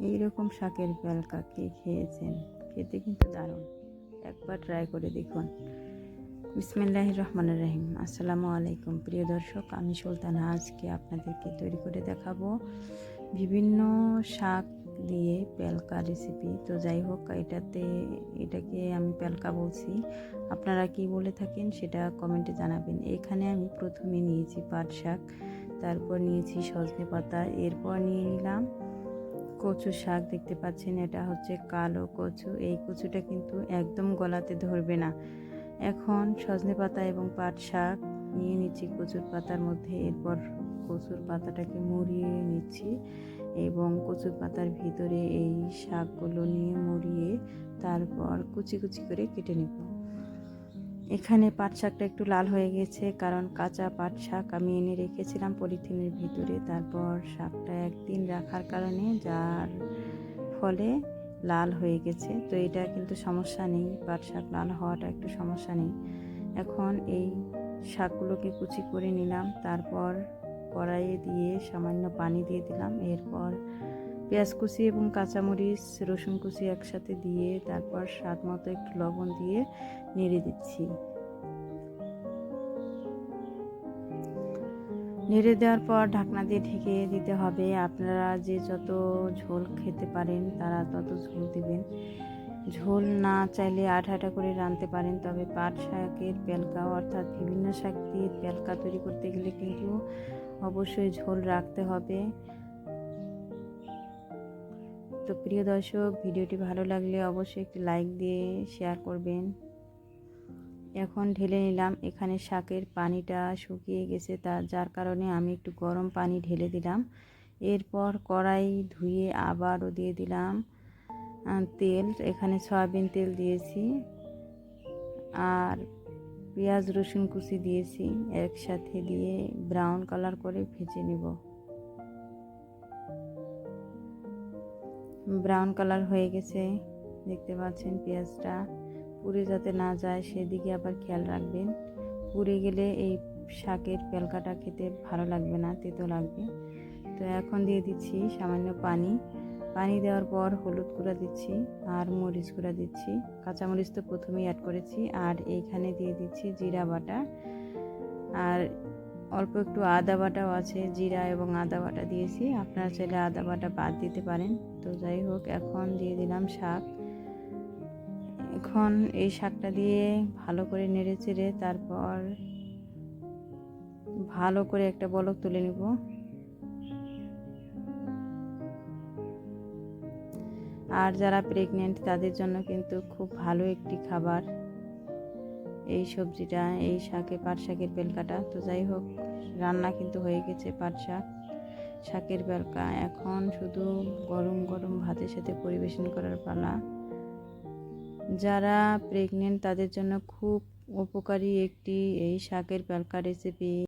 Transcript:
এইরকম শাকের বেলকা কে খেয়েছেন? খেতে কিন্তু দারুণ। একবার ট্রাই করে দেখুন। বিসমিল্লাহ রহমান রহিম। আসসালামু আলাইকুম। প্রিয় দর্শক, আমি সুলতানা। আজকে আপনাদেরকে তৈরি করে দেখাবো বিভিন্ন শাক দিয়ে পেলকা রেসিপি তো যাই হোক, এটাতে, এটাকে আমি পেলকা বলছি। আপনারা কি বলে থাকেন সেটা কমেন্টে জানাবেন। এখানে আমি প্রথমে নিয়েছি পাট শাক, তারপর নিয়েছি সজনে পাতা, এরপর নিয়ে নিলাম কচু শাক দেখতে পাচ্ছেন, এটা হচ্ছে কালো কচু। এই কচুটা কিন্তু একদম গলাতে ধরবে না। এখন সজনে পাতা এবং পাট শাক নিয়ে নিচ্ছি কচুর পাতার মধ্যে। এরপর কচুর পাতাটাকে মুড়িয়ে নিচ্ছি এবং কচুর পাতার ভিতরে এই শাকগুলো নিয়ে মুড়িয়ে তারপর কুচি কুচি করে কেটে নেব। এখানে পাট শাকটা একটু লাল হয়ে গেছে, কারণ কাঁচা পাট শাক আমি এনে রেখেছিলাম পলিথিনের ভিতরে। তারপর শাকটা একদিন রাখার কারণে যার ফলে লাল হয়ে গেছে। তো এটা কিন্তু সমস্যা নেই, পাট শাক লাল হওয়াটা একটু সমস্যা নেই। এখন এই শাকগুলোকে কুচি করে নিলাম, তারপর কড়াইয়ে দিয়ে সামান্য পানি দিয়ে দিলাম। এরপর পেঁয়াজ কুচি এবং কাঁচামরিচ, রসুন কুচি একসাথে দিয়ে তারপর স্বাদ মতো একটু লবণ দিয়ে নেড়ে দিচ্ছি। নেড়ে দেওয়ার পর ঢাকনা দিয়ে ঢেকে দিতে হবে। আপনারা যে যত ঝোল খেতে পারেন, তারা তত ঝোল দিবেন। ঝোল না চাইলে আটা করে রাঁধতে পারেন, তবে পাট শাকের পেলকা অর্থাৎ বিভিন্ন শাক দিয়ে পেলকা তৈরি করতে গেলে কিন্তু অবশ্যই ঝোল রাখতে হবে। তো প্রিয় দর্শক, ভিডিওটি ভালো লাগলে অবশ্যই একটি লাইক দিয়ে শেয়ার করবেন। এখন ঢেলে নিলাম। এখানে শাকের পানিটা শুকিয়ে গেছে তা যার কারণে আমি একটু গরম পানি ঢেলে দিলাম। এরপর কড়াই ধুয়ে আবারও দিয়ে দিলাম তেল। এখানে সয়াবিন তেল দিয়েছি আর পেঁয়াজ রসুন কুচি দিয়েছি। একসাথে দিয়ে ব্রাউন কালার করে ভেজে নেব। ব্রাউন কালার হয়ে গেছে, দেখতে পাচ্ছেন পেঁয়াজটা। পুড়ে যাতে না যায়, সেদিকে আবার খেয়াল রাখবেন। পুড়ে গেলে এই শাকের পেলকাটা খেতে ভালো লাগবে না, তেতো লাগবে। তো এখন দিয়ে দিচ্ছি সামান্য পানি। পানি দেওয়ার পর হলুদ গুঁড়া দিচ্ছি আর মরিচ গুঁড়া দিচ্ছি। কাঁচামরিচ তো প্রথমেই অ্যাড করেছি। আর এইখানে দিয়ে দিচ্ছি জিরা বাটা। আর অল্প একটু আদা বাটাও আছে, জিরা এবং আদা বাটা দিয়েছি। আপনারা চাইলে আদা বাটা বাদ দিতে পারেন। তো যাই হোক, এখন দিয়ে দিলাম শাক। এখন এই শাকটা দিয়ে ভালো করে নেড়ে চেড়ে তারপর ভালো করে একটা বলক তুলে নেব। আর যারা প্রেগনেন্ট তাদের জন্য কিন্তু খুব ভালো একটি খাবার। এই সবজিটা, এই শাকে পাট শাকের বেলকাটা। তো যাই হোক, রান্না কিন্তু হয়ে গেছে পাট শাক, শাকের বেলকা। এখন শুধু গরম গরম ভাতের সাথে পরিবেশন করার পালা। যারা প্রেগনেন্ট তাদের জন্য খুব উপকারী একটি এই শাকের বেলকা রেসিপি